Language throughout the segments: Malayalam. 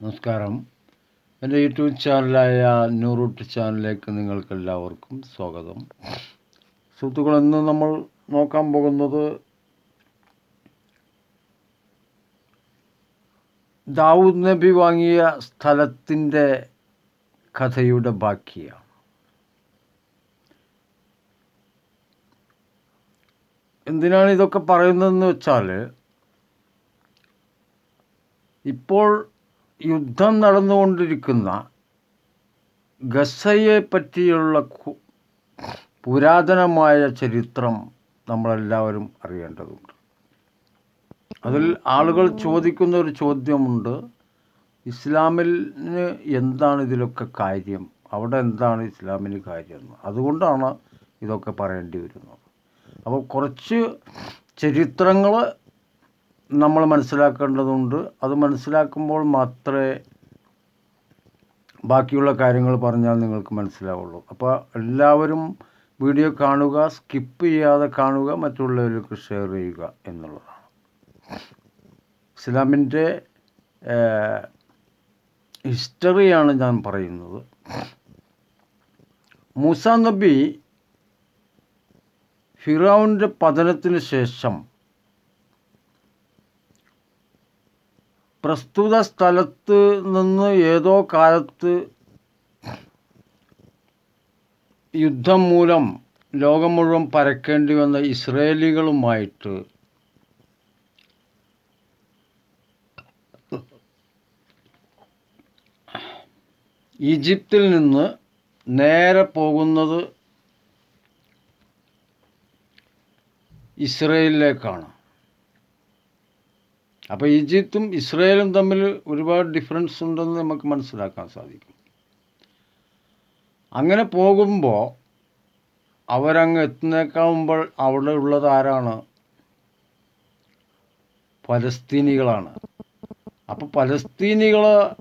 നമസ്കാരം. എന്റെ യൂട്യൂബ് ചാനലായ ന്യൂറൂട്ട് ചാനലിലേക്ക് നിങ്ങൾക്ക് എല്ലാവർക്കും സ്വാഗതം. സുഹൃത്തുക്കൾ ഇന്ന് നമ്മൾ നോക്കാൻ പോകുന്നത് ദാവൂദ് നബി വാങ്ങിയ സ്ഥലത്തിന്റെ കഥയുടെ ബാക്കിയാണ്. എന്തിനാണ് ഇതൊക്കെ പറയുന്നതെന്ന് വെച്ചാൽ ഇപ്പോൾ യുദ്ധം നടന്നുകൊണ്ടിരിക്കുന്ന ഗസയെ പറ്റിയുള്ള പുരാതനമായ ചരിത്രം നമ്മളെല്ലാവരും അറിയേണ്ടതുണ്ട്. അതിൽ ആളുകൾ ചോദിക്കുന്ന ഒരു ചോദ്യമുണ്ട് ഇസ്ലാമിന് എന്താണ് ഇതിലൊക്കെ കാര്യം? അവിടെ എന്താണ് ഇസ്ലാമിന് കാര്യം? അതുകൊണ്ടാണ് ഇതൊക്കെ പറയേണ്ടി വരുന്നത്. അപ്പോൾ കുറച്ച് ചരിത്രങ്ങൾ നമ്മൾ മനസ്സിലാക്കേണ്ടതുണ്ട്. അത് മനസ്സിലാക്കുമ്പോൾ മാത്രമേ ബാക്കിയുള്ള കാര്യങ്ങൾ പറഞ്ഞാൽ നിങ്ങൾക്ക് മനസ്സിലാവുള്ളൂ. അപ്പോൾ എല്ലാവരും വീഡിയോ കാണുക സ്കിപ്പ് ചെയ്യാതെ കാണുക മറ്റുള്ളവർക്ക് ഷെയർ ചെയ്യുക എന്നുള്ളതാണ്. ഇസ്ലാമിന്റെ ഹിസ്റ്ററിയാണ് ഞാൻ പറയുന്നത്. മൂസ നബി ഫിറൌന്റെ പതനത്തിന് ശേഷം പ്രസ്തുത സ്ഥലത്ത് നിന്ന് ഏതോ കാലത്ത് യുദ്ധം മൂലം ലോകം മുഴുവൻ പരക്കേണ്ടി വന്ന ഇസ്രയേലികളുമായിട്ട് ഈജിപ്തിൽ നിന്ന് നേരെ പോകുന്നത് ഇസ്രയേലിലേക്കാണ്. അപ്പോൾ ഈജിപ്തും ഇസ്രയേലും തമ്മിൽ ഒരുപാട് ഡിഫറൻസ് ഉണ്ടെന്ന് നമുക്ക് മനസ്സിലാക്കാൻ സാധിക്കും. അങ്ങനെ പോകുമ്പോൾ അവരങ്ങ് എത്തുന്നേക്കാവുമ്പോൾ അവിടെ ഉള്ളത് ആരാണ്? പലസ്തീനികളാണ്. അപ്പോൾ പലസ്തീനികൾ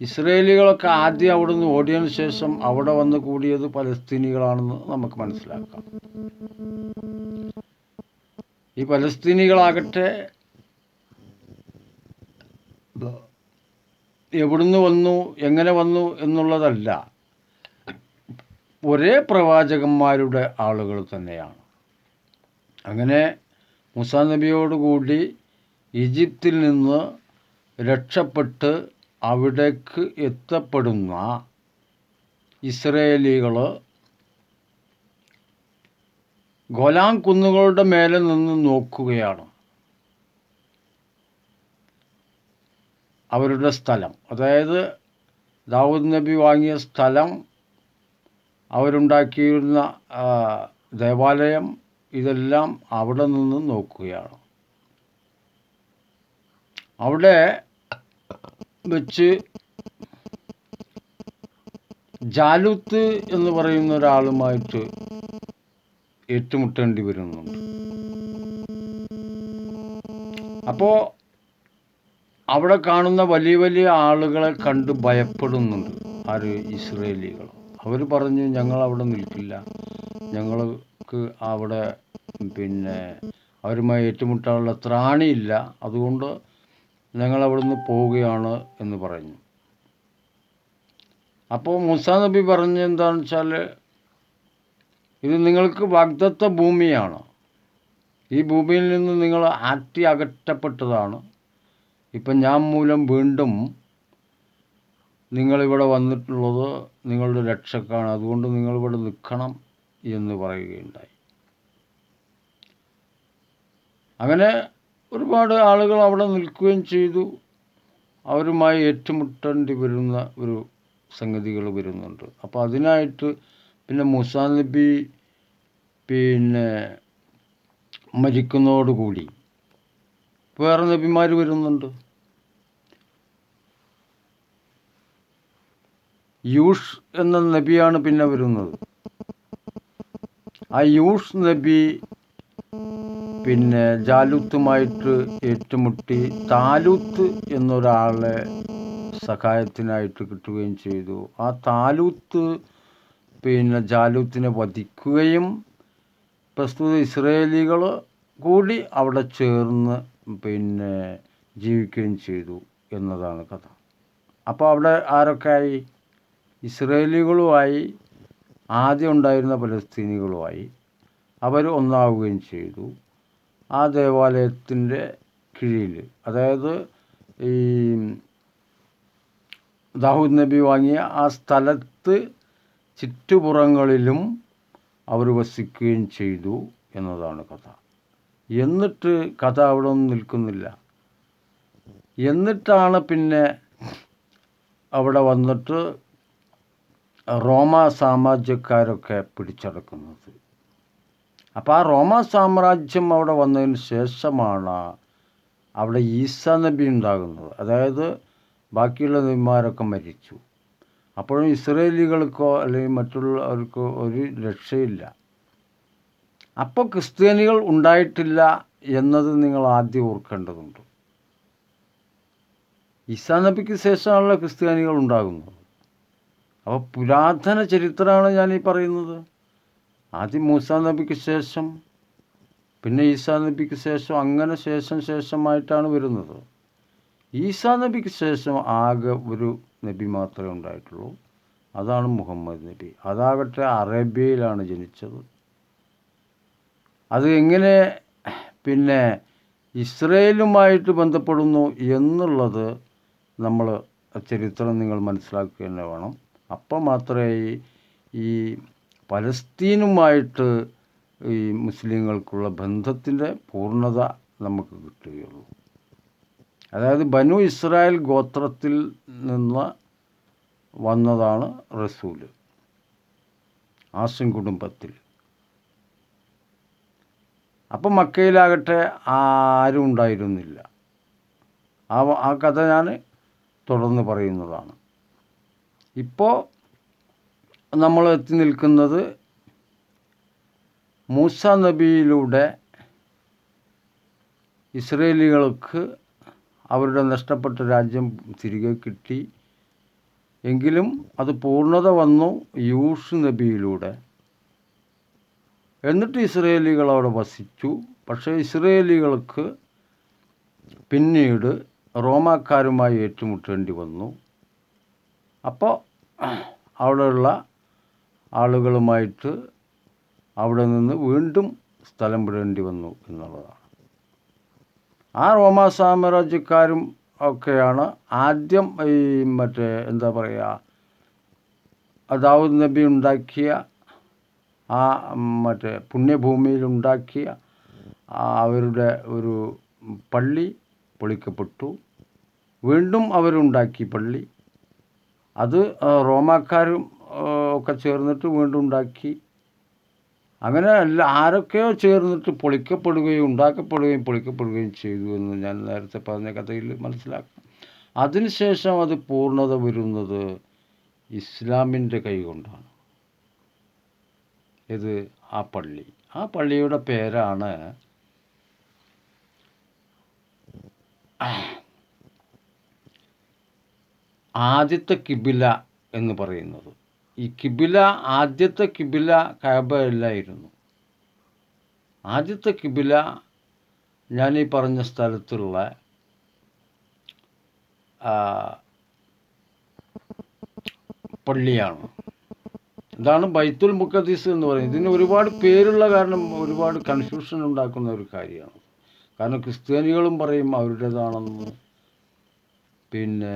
ഇസ്രയേലികളൊക്കെ ആദ്യം അവിടെ നിന്ന് ഓടിയതിനു ശേഷം അവിടെ വന്ന് കൂടിയത് പലസ്തീനികളാണെന്ന് നമുക്ക് മനസ്സിലാക്കാം. ഈ പലസ്തീനികളാകട്ടെ എവിടുന്ന് വന്നു എങ്ങനെ വന്നു എന്നുള്ളതല്ല. ഒരേ പ്രവാചകന്മാരുടെ ആളുകൾ തന്നെയാണ്. അങ്ങനെ മുസാ നബിയോടുകൂടി ഈജിപ്തിൽ നിന്ന് രക്ഷപ്പെട്ട് അവിടേക്ക് എത്തപ്പെടുന്ന ഇസ്രയേലികൾ ഗോലാം കുന്നുകളുടെ മേലെ നിന്ന് നോക്കുകയാണ്. അവരുടെ സ്ഥലം. അതായത് ദാവൂദ് നബി വാങ്ങിയ സ്ഥലം അവരുണ്ടാക്കിയിരുന്ന ദേവാലയം ഇതെല്ലാം അവിടെ നിന്ന് നോക്കുകയാണ്. അവിടെ വെച്ച് ജാലുത്ത് എന്ന് പറയുന്ന ഒരാളുമായിട്ട് ഏറ്റുമുട്ടേണ്ടി വരുന്നുണ്ട്. അപ്പോൾ അവിടെ കാണുന്ന വലിയ വലിയ ആളുകളെ കണ്ട് ഭയപ്പെടുന്നുണ്ട്. ആര്? ഇസ്രയേലികൾ. അവർ പറഞ്ഞു ഞങ്ങൾ അവിടെ നിൽക്കില്ല. ഞങ്ങൾക്ക് അവിടെ പിന്നെ അവരുമായി ഏറ്റുമുട്ടാനുള്ള ത്രാണിയില്ല. അതുകൊണ്ട് ഞങ്ങൾ അവിടുന്ന് പോവുകയാണ് എന്ന് പറഞ്ഞു. അപ്പോൾ മുസാ നബി പറഞ്ഞ എന്താണെന്ന് വെച്ചാൽ ഇത് നിങ്ങൾക്ക് വാഗ്ദത്ത ഭൂമിയാണ്. ഈ ഭൂമിയിൽ നിന്ന് നിങ്ങൾ ആറ്റി അകറ്റപ്പെട്ടതാണ്. ഇപ്പം ഞാൻ മൂലം വീണ്ടും നിങ്ങളിവിടെ വന്നിട്ടുള്ളത് നിങ്ങളുടെ രക്ഷക്കാണ്. അതുകൊണ്ട് നിങ്ങളിവിടെ നിൽക്കണം എന്ന് പറയുകയുണ്ടായി. അങ്ങനെ ഒരുപാട് ആളുകൾ അവിടെ നിൽക്കുകയും ചെയ്തു. അവരുമായി ഏറ്റുമുട്ടേണ്ടി വരുന്ന ഒരു സംഗതികൾ വരുന്നുണ്ട്. അപ്പോൾ അതിനായിട്ട് പിന്നെ മുസാ നബി പിന്നെ മരിക്കുന്നതോടുകൂടി വേറെ നബിമാർ വരുന്നുണ്ട്. യൂഷ് എന്ന നബിയാണ് പിന്നെ വരുന്നത്. ആ യൂഷ് നബി പിന്നെ ജാലൂത്തുമായിട്ട് ഏറ്റുമുട്ടി താലൂത്ത് എന്നൊരാളെ സഹായത്തിനായിട്ട് കിട്ടുകയും ചെയ്തു. ആ താലൂത്ത് പിന്നെ ജാലൂത്തിനെ വധിക്കുകയും പ്രസ്തുത ഇസ്രയേലികൾ കൂടി അവിടെ ചേർന്ന് പിന്നെ ജീവിക്കുകയും ചെയ്തു എന്നതാണ് കഥ. അപ്പോൾ അവിടെ ആരൊക്കെയായി? ഇസ്രയേലികളുമായി ആദ്യം ഉണ്ടായിരുന്ന പലസ്തീനികളുമായി അവർ ഒന്നാവുകയും ചെയ്തു. ആ ദേവാലയത്തിന്റെ കീഴിൽ അതായത് ഈ ദാവൂദ് നബി വാങ്ങിയ ആ സ്ഥലത്ത് ചുറ്റുപുറങ്ങളിലും അവർ വസിക്കുകയും ചെയ്തു എന്നതാണ് കഥ. എന്നിട്ട് കഥ അവിടെ ഒന്നും നിൽക്കുന്നില്ല. എന്നിട്ടാണ് പിന്നെ അവിടെ വന്നിട്ട് റോമ സാമ്രാജ്യക്കാരൊക്കെ പിടിച്ചടക്കുന്നത്. അപ്പോൾ ആ റോമ സാമ്രാജ്യം അവിടെ വന്നതിന് ശേഷമാണ് അവിടെ ഈസാ നബി ഉണ്ടാകുന്നത്. അതായത് ബാക്കിയുള്ള നബിമാരൊക്കെ മരിച്ചു. അപ്പോഴും ഇസ്രയേലികൾക്കോ അല്ലെങ്കിൽ മറ്റുള്ളവർക്കോ ഒരു രക്ഷയില്ല. അപ്പോൾ ക്രിസ്ത്യാനികൾ ഉണ്ടായിട്ടില്ല എന്നത് നിങ്ങൾ ആദ്യം ഓർക്കേണ്ടതുണ്ട്. ഈസാ നബിക്ക് ശേഷമാണല്ലോ ക്രിസ്ത്യാനികൾ ഉണ്ടാകുന്നത്. അപ്പോൾ പുരാതന ചരിത്രമാണ് ഞാൻ ഈ പറയുന്നത്. ആദ്യം മൂസാ നബിക്ക് ശേഷം പിന്നെ ഈസാ നബിക്ക് ശേഷം അങ്ങനെ ശേഷം ശേഷമായിട്ടാണ് വരുന്നത്. ഈസാ നബിക്ക് ശേഷം ആകെ ഒരു നബി മാത്രമേ ഉണ്ടായിട്ടുള്ളൂ. അതാണ് മുഹമ്മദ് നബി. അതാകട്ടെ അറേബ്യയിലാണ് ജനിച്ചത്. അത് എങ്ങനെ പിന്നെ ഇസ്രയേലുമായിട്ട് ബന്ധപ്പെടുന്നു എന്നുള്ളത് നമ്മൾ ചരിത്രം നിങ്ങൾ മനസ്സിലാക്കുക തന്നെ വേണം. അപ്പം മാത്രമേ ഈ പലസ്തീനുമായിട്ട് ഈ മുസ്ലിങ്ങൾക്കുള്ള ബന്ധത്തിന്റെ പൂർണത നമുക്ക് കിട്ടുകയുള്ളൂ. അതായത് ബനു ഇസ്രായേൽ ഗോത്രത്തിൽ നിന്ന് വന്നതാണ് റസൂൽ. ആസിം കുടുംബത്തിൽ. അപ്പം മക്കയിലാകട്ടെ ആരും ഉണ്ടായിരുന്നില്ല. ആ ആ കഥ ഞാൻ തുടർന്ന് പറയുന്നതാണ്. ഇപ്പോൾ നമ്മൾ എത്തി നിൽക്കുന്നത് മൂസ നബിയിലൂടെ ഇസ്രയേലികൾക്ക് അവരുടെ നഷ്ടപ്പെട്ട രാജ്യം തിരികെ കിട്ടി. എങ്കിലും അത് പൂർണത വന്നു യൂഷ് നബിയിലൂടെ. എന്നിട്ട് ഇസ്രയേലികൾ അവിടെ വസിച്ചു. പക്ഷേ ഇസ്രയേലികൾക്ക് പിന്നീട് റോമാക്കാരുമായി ഏറ്റുമുട്ടേണ്ടി വന്നു. അപ്പോൾ അവിടെയുള്ള ആളുകളുമായിട്ട് അവിടെ നിന്ന് വീണ്ടും സ്ഥലം വിടേണ്ടി വന്നു എന്നുള്ളതാണ്. ആ റോമാ സാമ്രാജ്യക്കാരും ഒക്കെയാണ് ആദ്യം ഈ മറ്റേ എന്താ പറയുക ദാവൂദ് നബി ഉണ്ടാക്കിയ ആ മറ്റേ പുണ്യഭൂമിയിൽ ഉണ്ടാക്കിയ അവരുടെ ഒരു പള്ളി പൊളിക്കപ്പെട്ടു. വീണ്ടും അവരുണ്ടാക്കി പള്ളി. അത് റോമാക്കാരും ഒക്കെ ചേർന്നിട്ട് വീണ്ടും ഉണ്ടാക്കി. അങ്ങനെ എല്ലാ ആരൊക്കെയോ ചേർന്നിട്ട് പൊളിക്കപ്പെടുകയും ഉണ്ടാക്കപ്പെടുകയും പൊളിക്കപ്പെടുകയും ചെയ്തു എന്ന് ഞാൻ നേരത്തെ പറഞ്ഞ കഥയിൽ മനസ്സിലാക്കാം. അതിനുശേഷം അത് പൂർണത വരുന്നത് ഇസ്ലാമിന്റെ കൈകൊണ്ടാണ്. ഇത് ആ പള്ളി. ആ പള്ളിയുടെ പേരാണ് ആദ്യത്തെ കിബില എന്ന് പറയുന്നത്. ഈ കിബില ആദ്യത്തെ കിബില കഅബയല്ലായിരുന്നു ആദ്യത്തെ കിബില ഞാൻ ഈ പറഞ്ഞ സ്ഥലത്തുള്ള പള്ളിയാണ്. ഇതാണ് ബൈത്തുൽ മുഖദ്ദീസ് എന്ന് പറയുന്നത്. ഇതിന് ഒരുപാട് പേരുള്ള കാരണം ഒരുപാട് കൺഫ്യൂഷൻ ഉണ്ടാക്കുന്ന ഒരു കാര്യമാണ്. കാരണം ക്രിസ്ത്യാനികളും പറയും അവരുടേതാണെന്ന്. പിന്നെ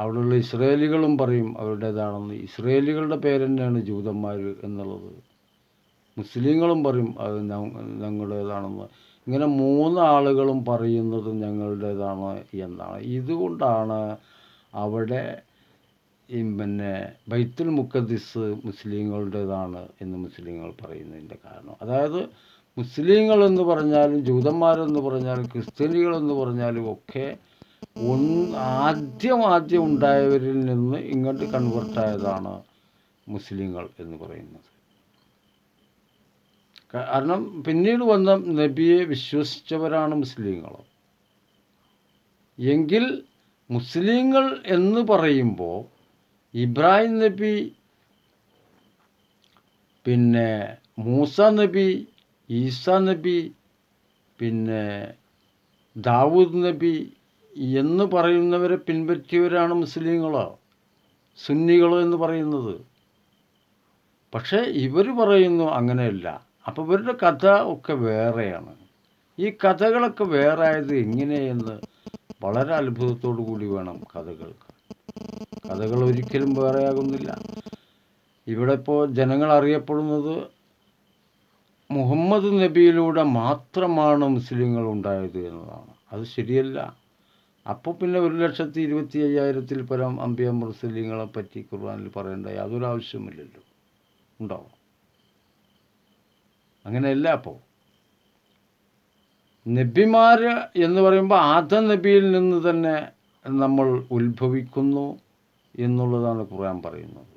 അവിടെയുള്ള ഇസ്രയേലികളും പറയും അവരുടേതാണെന്ന്. ഇസ്രയേലികളുടെ പേര് തന്നെയാണ് ജൂതന്മാർ എന്നുള്ളത്. മുസ്ലിങ്ങളും പറയും അത് ഞങ്ങളുടേതാണെന്ന്. ഇങ്ങനെ മൂന്ന് ആളുകളും പറയുന്നത് ഞങ്ങളുടേതാണ് എന്നാണ്. ഇതുകൊണ്ടാണ് അവിടെ ഈ പിന്നെ ബൈത്തുൽ മുക്കദ്ദിസ് മുസ്ലിങ്ങളുടേതാണ് എന്ന് മുസ്ലിങ്ങൾ പറയുന്നതിന്റെ കാരണം. അതായത് മുസ്ലിങ്ങൾ എന്ന് പറഞ്ഞാലും ജൂതന്മാരെന്ന് പറഞ്ഞാലും ക്രിസ്ത്യാനികൾ എന്ന് പറഞ്ഞാലും ഒക്കെ ആദ്യം ആദ്യം ഉണ്ടായവരിൽ നിന്ന് ഇങ്ങോട്ട് കൺവേർട്ടായതാണ് മുസ്ലിങ്ങൾ എന്ന് പറയുന്നത്. കാരണം പിന്നീട് വന്ന നബിയെ വിശ്വസിച്ചവരാണ് മുസ്ലിങ്ങൾ. എങ്കിൽ മുസ്ലിങ്ങൾ എന്ന് പറയുമ്പോൾ ഇബ്രാഹിം നബി പിന്നെ മൂസ നബി ഈസ നബി പിന്നെ ദാവൂദ് നബി എന്ന് പറയുന്നവരെ പിൻപറ്റിയവരാണ് മുസ്ലിങ്ങളോ സുന്നികളോ എന്ന് പറയുന്നത്. പക്ഷേ ഇവർ പറയുന്നു അങ്ങനെയല്ല. അപ്പോൾ ഇവരുടെ കഥ ഒക്കെ വേറെയാണ്. ഈ കഥകളൊക്കെ വേറെ ആയത് എങ്ങനെയെന്ന് വളരെ അത്ഭുതത്തോടു കൂടി വേണം കഥകൾക്ക്. കഥകൾ ഒരിക്കലും വേറെയാകുന്നില്ല. ഇവിടെ ഇപ്പോൾ ജനങ്ങൾ അറിയപ്പെടുന്നത് മുഹമ്മദ് നബിയിലൂടെ മാത്രമാണ് മുസ്ലിങ്ങൾ ഉണ്ടായത് എന്നതാണ്. അത് ശരിയല്ല. അപ്പോൾ പിന്നെ ഒരു ലക്ഷത്തി ഇരുപത്തി അയ്യായിരത്തിൽ പരം അമ്പിയ മുസ്ലിങ്ങളെ പറ്റി ഖുർആനിൽ പറയേണ്ട യാതൊരു ആവശ്യമില്ലല്ലോ ഉണ്ടാവും അങ്ങനെയല്ല അപ്പോൾ നബിമാർ എന്ന് പറയുമ്പോൾ ആദ നബിയിൽ നിന്ന് തന്നെ നമ്മൾ ഉത്ഭവിക്കുന്നു എന്നുള്ളതാണ് ഖുർആൻ പറയുന്നത്.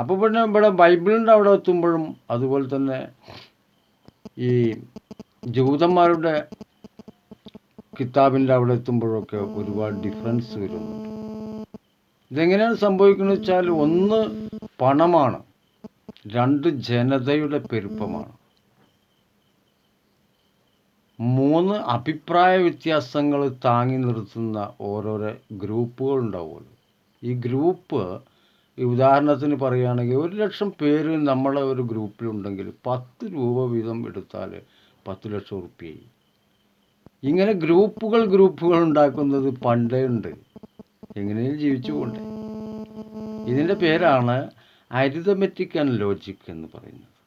അപ്പോൾ പിന്നെ ഇവിടെ ബൈബിളിന്റെ അവിടെ എത്തുമ്പോഴും അതുപോലെ തന്നെ ഈ ജൂതന്മാരുടെ കിതാബിന്റെ അവിടെ എത്തുമ്പോഴൊക്കെ ഒരുപാട് ഡിഫറൻസ് വരുന്നുണ്ട് ഇതെങ്ങനെയാണ് സംഭവിക്കുന്നത് വെച്ചാൽ ഒന്ന് പണമാണ് രണ്ട് ജനതയുടെ പെരുപ്പമാണ്. മൂന്ന് അഭിപ്രായ വ്യത്യാസങ്ങൾ താങ്ങി നിർത്തുന്ന ഓരോരോ ഗ്രൂപ്പുകൾ ഉണ്ടാവുമല്ലോ ഈ ഗ്രൂപ്പ് ഈ ഉദാഹരണത്തിന് പറയുകയാണെങ്കിൽ ഒരു ലക്ഷം പേര് നമ്മളെ ഒരു ഗ്രൂപ്പിലുണ്ടെങ്കിൽ പത്ത് രൂപ വീതം എടുത്താൽ പത്ത് ലക്ഷം ഉറുപ്പ്യായി. ഇങ്ങനെ ഗ്രൂപ്പുകൾ ഗ്രൂപ്പുകൾ ഉണ്ടാക്കുന്നത് പണ്ടേ ഉണ്ട്. എങ്ങനെയും ജീവിച്ചു പോണ്ടേ. ഇതിന്റെ പേരാണ് അരിതമെറ്റിക് ആൻഡ് ലോജിക് എന്ന് പറയുന്നത്.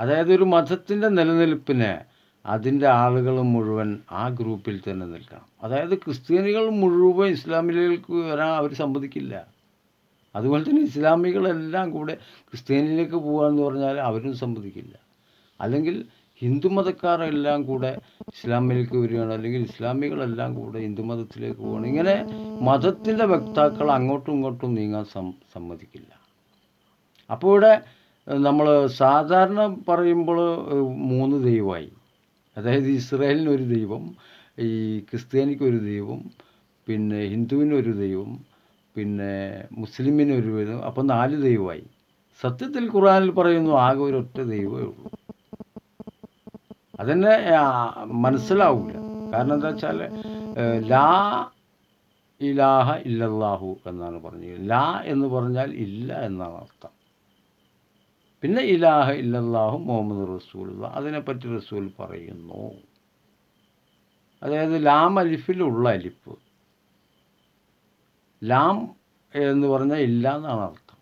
അതായത് ഒരു മതത്തിന്റെ നിലനിൽപ്പിന് അതിന്റെ ആളുകൾ മുഴുവൻ ആ ഗ്രൂപ്പിൽ തന്നെ നിൽക്കണം. അതായത് ക്രിസ്ത്യാനികൾ മുഴുവൻ ഇസ്ലാമിലേക്ക് വരാൻ അവർ സമ്മതിക്കില്ല. അതുപോലെ തന്നെ ഇസ്ലാമികളെല്ലാം കൂടെ ക്രിസ്ത്യാനിയിലേക്ക് പോകാമെന്ന് പറഞ്ഞാൽ അവരും സമ്മതിക്കില്ല. അല്ലെങ്കിൽ ഹിന്ദു മതക്കാരെല്ലാം കൂടെ ഇസ്ലാമിലേക്ക് വരികയാണ്. അല്ലെങ്കിൽ ഇസ്ലാമികളെല്ലാം കൂടെ ഹിന്ദു മതത്തിലേക്ക് പോകണം ഇങ്ങനെ മതത്തിന്റെ വക്താക്കൾ അങ്ങോട്ടും ഇങ്ങോട്ടും നീങ്ങാൻ സമ്മതിക്കില്ല. അപ്പോൾ ഇവിടെ നമ്മൾ സാധാരണ പറയുമ്പോൾ മൂന്ന് ദൈവമായി. അതായത് ഇസ്രായേലിനൊരു ദൈവം ഈ ക്രിസ്ത്യാനിക്കൊരു ദൈവം പിന്നെ ഹിന്ദുവിനൊരു ദൈവം പിന്നെ മുസ്ലിമിനൊരു ദൈവം അപ്പം നാല് ദൈവമായി. സത്യത്തിൽ ഖുറാനിൽ പറയുന്നു ആകെ ഒരൊറ്റ ദൈവമേ ഉള്ളൂ. അതന്നെ മനസ്സിലാവില്ല കാരണം എന്താ വെച്ചാൽ ലാ ഇലാഹ ഇല്ലല്ലാഹു എന്നാണ് പറഞ്ഞത് ലാ എന്ന് പറഞ്ഞാൽ ഇല്ല എന്നാണ് അർത്ഥം. പിന്നെ ഇലാഹ ഇല്ലല്ലാഹു മുഹമ്മദ് റസൂലുള്ള അതിനെപ്പറ്റി റസൂൽ പറയുന്നു. അതായത് ലാം അലിഫിലുള്ള അലിഫ് ലാം എന്ന് പറഞ്ഞാൽ ഇല്ല എന്നാണ് അർത്ഥം.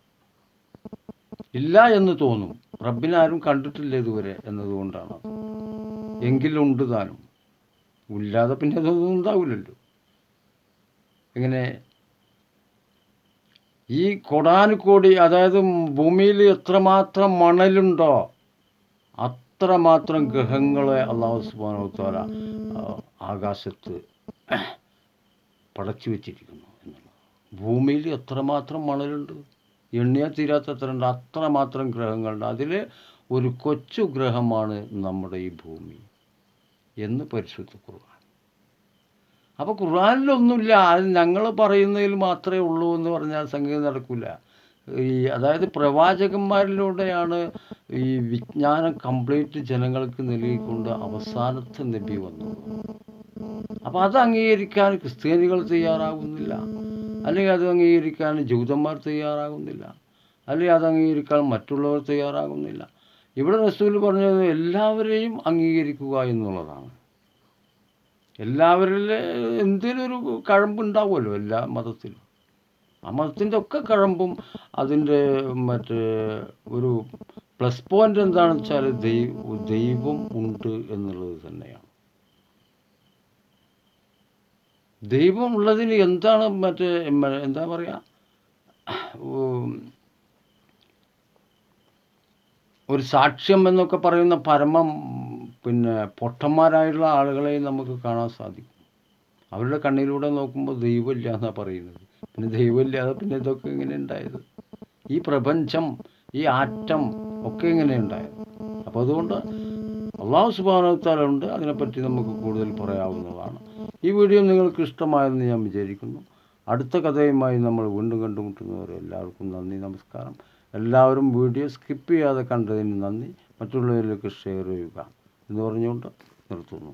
ഇല്ല എന്ന് തോന്നും. റബ്ബിനാരും കണ്ടിട്ടില്ല ഇതുവരെ എന്നതുകൊണ്ടാണ് എങ്കിലും എങ്കിലുണ്ട് താനും. ഇല്ലാതെ പിന്നെ അതൊന്നും ഉണ്ടാവില്ലല്ലോ. എങ്ങനെ ഈ കോടാനുകോടി അതായത് ഭൂമിയിൽ എത്രമാത്രം മണലുണ്ടോ അത്രമാത്രം ഗ്രഹങ്ങളെ അള്ളാഹു സുബാനോത്തോല ആകാശത്ത് പടച്ചു വെച്ചിരിക്കുന്നു ഭൂമിയിൽ എത്രമാത്രം മണലുണ്ട്? എണ്ണിയാൽ തീരാത്ത എത്ര ഉണ്ട് അത്രമാത്രം ഗ്രഹങ്ങളുണ്ട്. അതിൽ ഒരു കൊച്ചു ഗ്രഹമാണ് നമ്മുടെ ഈ ഭൂമി എന്ന് പരിശുദ്ധ അപ്പോൾ ഖുർആാനിലൊന്നുമില്ല. അത് ഞങ്ങൾ പറയുന്നതിൽ മാത്രമേ ഉള്ളൂ എന്ന് പറഞ്ഞാൽ സംഗതി നടക്കില്ല ഈ അതായത് പ്രവാചകന്മാരിലൂടെയാണ് ഈ വിജ്ഞാനം കംപ്ലീറ്റ് ജനങ്ങൾക്ക് നൽകിക്കൊണ്ട് അവസാനത്തെ നബി വന്നു അപ്പോൾ അത് അംഗീകരിക്കാൻ ക്രിസ്ത്യാനികൾ തയ്യാറാകുന്നില്ല. അല്ലെങ്കിൽ അത് അംഗീകരിക്കാൻ ജൂതന്മാർ തയ്യാറാകുന്നില്ല. അല്ലെങ്കിൽ അത് അംഗീകരിക്കാൻ മറ്റുള്ളവർ തയ്യാറാകുന്നില്ല. ഇവിടെ റസൂൽ പറഞ്ഞത് എല്ലാവരെയും അംഗീകരിക്കുക എന്നുള്ളതാണ്. എല്ലാവരിൽ എന്തെങ്കിലും ഒരു കഴമ്പുണ്ടാവുമല്ലോ എല്ലാ മതത്തിലും. ആ മതത്തിന്റെ ഒക്കെ കഴമ്പും അതിന്റെ മറ്റേ ഒരു പ്ലസ് പോയിന്റ് എന്താണെന്ന് വെച്ചാൽ ദൈവ ദൈവം ഉണ്ട് എന്നുള്ളത് തന്നെയാണ്. ദൈവം ഉള്ളതിന് എന്താണ് മറ്റേ എന്താ പറയുക ഒരു സാക്ഷ്യം എന്നൊക്കെ പറയുന്ന പരമം പിന്നെ പൊട്ടന്മാരായിട്ടുള്ള ആളുകളെയും നമുക്ക് കാണാൻ സാധിക്കും. അവരുടെ കണ്ണിലൂടെ നോക്കുമ്പോൾ ദൈവമില്ല എന്നാണ് പറയുന്നത്. പിന്നെ ദൈവമില്ലാതെ പിന്നെ ഇതൊക്കെ ഇങ്ങനെ ഉണ്ടായത്? ഈ പ്രപഞ്ചം ഈ ആറ്റം ഒക്കെ ഇങ്ങനെ ഉണ്ടായത്. അപ്പോൾ അതുകൊണ്ട് അള്ളാഹു സുബാനത്താലുണ്ട് അതിനെപ്പറ്റി നമുക്ക് കൂടുതൽ പറയാവുന്നതാണ്. ഈ വീഡിയോ നിങ്ങൾക്ക് ഇഷ്ടമായെന്ന് ഞാൻ വിചാരിക്കുന്നു. അടുത്ത കഥയുമായി നമ്മൾ വീണ്ടും കണ്ടുമുട്ടുന്നവരെ എല്ലാവർക്കും നന്ദി നമസ്കാരം. എല്ലാവരും വീഡിയോ സ്കിപ്പ് ചെയ്യാതെ കണ്ടതിന് നന്ദി. മറ്റുള്ളവരിലേക്ക് ഷെയർ ചെയ്യുക. എന്ന് പറഞ്ഞുകൊണ്ട് നിർത്തുന്നു.